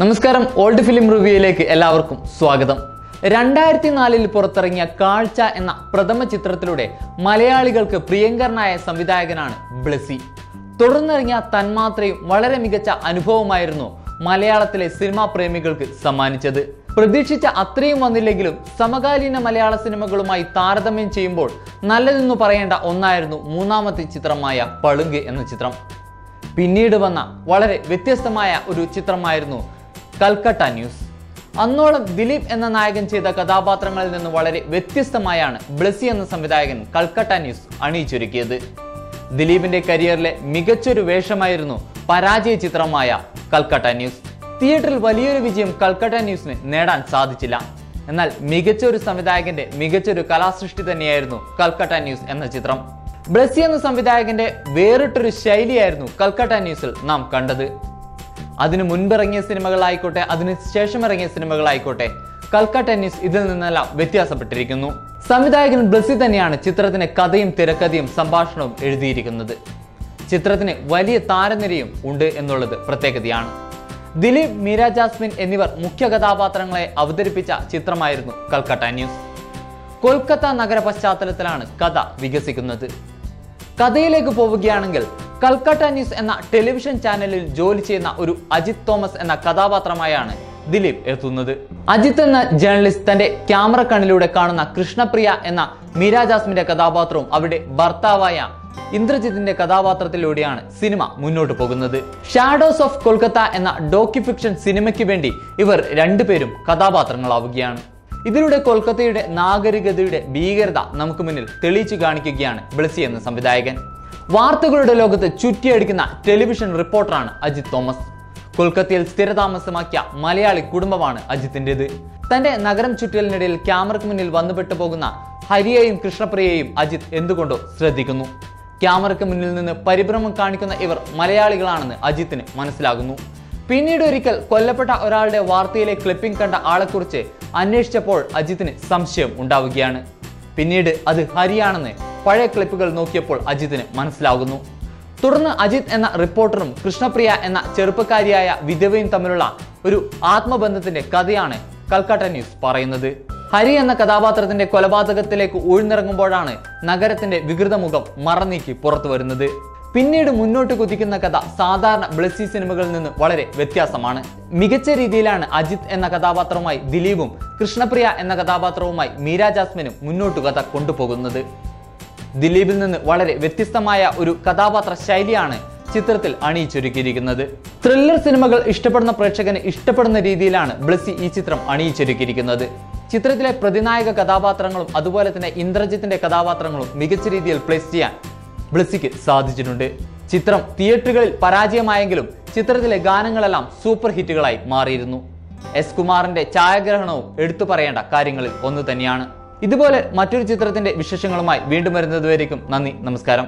നമസ്കാരം old film റിവ്യൂയിലേക്ക് എല്ലാവർക്കും സ്വാഗതം. രണ്ടായിരത്തി നാലിൽ പുറത്തിറങ്ങിയ കാഴ്ച എന്ന പ്രഥമ ചിത്രത്തിലൂടെ മലയാളികൾക്ക് പ്രിയങ്കരനായ സംവിധായകനാണ് ബ്ലസി. തുടർന്നിറങ്ങിയ തന്മാത്രയും വളരെ മികച്ച അനുഭവമായിരുന്നു മലയാളത്തിലെ സിനിമാ പ്രേമികൾക്ക് സമ്മാനിച്ചത്. പ്രതീക്ഷിച്ച അത്രയും വന്നില്ലെങ്കിലും സമകാലീന മലയാള സിനിമകളുമായി താരതമ്യം ചെയ്യുമ്പോൾ നല്ലതെന്ന് പറയേണ്ട ഒന്നായിരുന്നു മൂന്നാമത്തെ ചിത്രമായ പളുങ്ക് എന്ന ചിത്രം. പിന്നീട് വന്ന വളരെ വ്യത്യസ്തമായ ഒരു ചിത്രമായിരുന്നു കൽക്കട്ട ന്യൂസ്. അന്നോളം ദിലീപ് എന്ന നായകൻ ചെയ്ത കഥാപാത്രങ്ങളിൽ നിന്ന് വളരെ വ്യത്യസ്തമായാണ് ബ്ലസി എന്ന സംവിധായകൻ കൽക്കട്ട ന്യൂസ് അണിയിച്ചൊരുക്കിയത്. ദിലീപിന്റെ കരിയറിലെ മികച്ചൊരു വേഷമായിരുന്നു പരാജയ ചിത്രമായ കൽക്കട്ട ന്യൂസ്. തിയേറ്ററിൽ വലിയൊരു വിജയം കൽക്കട്ട ന്യൂസിന് നേടാൻ സാധിച്ചില്ല. എന്നാൽ മികച്ച ഒരു സംവിധായകന്റെ മികച്ചൊരു കലാസൃഷ്ടി തന്നെയായിരുന്നു കൽക്കട്ട ന്യൂസ് എന്ന ചിത്രം. ബ്ലസി എന്ന സംവിധായകന്റെ വേറിട്ടൊരു ശൈലിയായിരുന്നു കൽക്കട്ട ന്യൂസിൽ നാം കണ്ടത്. അതിനു മുൻപിറങ്ങിയ സിനിമകളായിക്കോട്ടെ അതിന് ശേഷം ഇറങ്ങിയ സിനിമകളായിക്കോട്ടെ കൽക്ക ടെന്നീസ് ഇതിൽ നിന്നെല്ലാം വ്യത്യാസപ്പെട്ടിരിക്കുന്നു. സംവിധായകൻ ബ്ലസി തന്നെയാണ് ചിത്രത്തിന് കഥയും തിരക്കഥയും സംഭാഷണവും എഴുതിയിരിക്കുന്നത്. ചിത്രത്തിന് വലിയ താരനിരയും ഉണ്ട് എന്നുള്ളത് പ്രത്യേകതയാണ്. ദിലീപ് മീര ജാസ്മിൻ എന്നിവർ മുഖ്യ കഥാപാത്രങ്ങളെ അവതരിപ്പിച്ച ചിത്രമായിരുന്നു കൽക്കട്ട ന്യൂസ് കൊൽക്കത്ത നഗര പശ്ചാത്തലത്തിലാണ് കഥ വികസിക്കുന്നത്. കഥയിലേക്ക് പോവുകയാണെങ്കിൽ കൽക്കട്ട ന്യൂസ് എന്ന ടെലിവിഷൻ ചാനലിൽ ജോലി ചെയ്യുന്ന ഒരു അജിത് തോമസ് എന്ന കഥാപാത്രമായാണ് ദിലീപ് എത്തുന്നത്. അജിത് എന്ന ജേർണലിസ്റ്റ് തന്റെ ക്യാമറ കണ്ണിലൂടെ കാണുന്ന കൃഷ്ണപ്രിയ എന്ന മീര ജാസ്മിന്റെ കഥാപാത്രവും അവരുടെ ഭർത്താവായ ഇന്ദ്രജിത്തിന്റെ കഥാപാത്രത്തിലൂടെയാണ് സിനിമ മുന്നോട്ട് പോകുന്നത്. ഷാഡോസ് ഓഫ് കൊൽക്കത്ത എന്ന ഡോക്യു ഫിക്ഷൻ സിനിമയ്ക്ക് വേണ്ടി ഇവർ രണ്ടുപേരും കഥാപാത്രങ്ങളാവുകയാണ്. ഇതിലൂടെ കൊൽക്കത്തയുടെ നാഗരികതയുടെ ഭീകരത നമുക്ക് മുന്നിൽ തെളിയിച്ചു കാണിക്കുകയാണ് ബ്ലസി എന്ന സംവിധായകൻ. വാർത്തകളുടെ ലോകത്ത് ചുറ്റിയടിക്കുന്ന ടെലിവിഷൻ റിപ്പോർട്ടറാണ് അജിത് തോമസ്. കൊൽക്കത്തയിൽ സ്ഥിരതാമസമാക്കിയ മലയാളി കുടുംബമാണ് അജിത്തിന്റെത്. തന്റെ നഗരം ചുറ്റലിനിടയിൽ ക്യാമറയ്ക്ക് മുന്നിൽ വന്നുപെട്ടു പോകുന്ന ഹരിയെയും കൃഷ്ണപ്രിയയെയും അജിത് എന്തുകൊണ്ടോ ശ്രദ്ധിക്കുന്നു. ക്യാമറയ്ക്ക് മുന്നിൽ നിന്ന് പരിഭ്രമം കാണിക്കുന്ന ഇവർ മലയാളികളാണെന്ന് അജിത്തിന് മനസ്സിലാകുന്നു. പിന്നീട് ഒരിക്കൽ കൊല്ലപ്പെട്ട ഒരാളുടെ വാർത്തയിലെ ക്ലിപ്പിംഗ് കണ്ട ആളെക്കുറിച്ച് അന്വേഷിച്ചപ്പോൾ അജിത്തിന് സംശയം ഉണ്ടാവുകയാണ്. പിന്നീട് അത് ഹരിയാണെന്ന് പഴയ ക്ലിപ്പുകൾ നോക്കിയപ്പോൾ അജിത്തിന് മനസ്സിലാകുന്നു. തുടർന്ന് അജിത് എന്ന റിപ്പോർട്ടറും കൃഷ്ണപ്രിയ എന്ന ചെറുപ്പക്കാരിയായ വിധവയും തമ്മിലുള്ള ഒരു ആത്മബന്ധത്തിന്റെ കഥയാണ് കൽക്കട്ട ന്യൂസ് പറയുന്നത്. ഹരി എന്ന കഥാപാത്രത്തിന്റെ കൊലപാതകത്തിലേക്ക് ഊഴ്ന്നിറങ്ങുമ്പോഴാണ് നഗരത്തിന്റെ വികൃതമുഖം മറന്നീക്കി പുറത്തു വരുന്നത്. പിന്നീട് മുന്നോട്ട് കുതിക്കുന്ന കഥ സാധാരണ ബ്ലസ്സി സിനിമകളിൽ നിന്ന് വളരെ വ്യത്യാസമാണ്. മികച്ച രീതിയിലാണ് അജിത് എന്ന കഥാപാത്രവുമായി ദിലീപും കൃഷ്ണപ്രിയ എന്ന കഥാപാത്രവുമായി മീര ജാസ്മിനും മുന്നോട്ട് കഥ കൊണ്ടുപോകുന്നത്. ദിലീപിൽ നിന്ന് വളരെ വ്യത്യസ്തമായ ഒരു കഥാപാത്ര ശൈലിയാണ് ചിത്രത്തിൽ അണിയിച്ചൊരുക്കിയിരിക്കുന്നത്. ത്രില്ലർ സിനിമകൾ ഇഷ്ടപ്പെടുന്ന പ്രേക്ഷകന് ഇഷ്ടപ്പെടുന്ന രീതിയിലാണ് ബ്ലസ്സി ഈ ചിത്രം അണിയിച്ചൊരുക്കിയിരിക്കുന്നത്. ചിത്രത്തിലെ പ്രതിനായക കഥാപാത്രങ്ങളും അതുപോലെ തന്നെ ഇന്ദ്രജിത്തിന്റെ കഥാപാത്രങ്ങളും മികച്ച രീതിയിൽ പ്ലേസ് ചെയ്യാൻ ബ്ലസ്സിക്ക് സാധിച്ചിട്ടുണ്ട്. ചിത്രം തിയേറ്ററുകളിൽ പരാജയമായെങ്കിലും ചിത്രത്തിലെ ഗാനങ്ങളെല്ലാം സൂപ്പർ ഹിറ്റുകളായി മാറിയിരുന്നു. എസ് കുമാറിന്റെ ഛായാഗ്രഹണവും എടുത്തു പറയേണ്ട കാര്യങ്ങളിൽ ഒന്ന് തന്നെയാണ്. ഇതുപോലെ മറ്റൊരു ചിത്രത്തിന്റെ വിശേഷങ്ങളുമായി വീണ്ടും വരുന്നതുവരേക്കും നന്ദി നമസ്കാരം.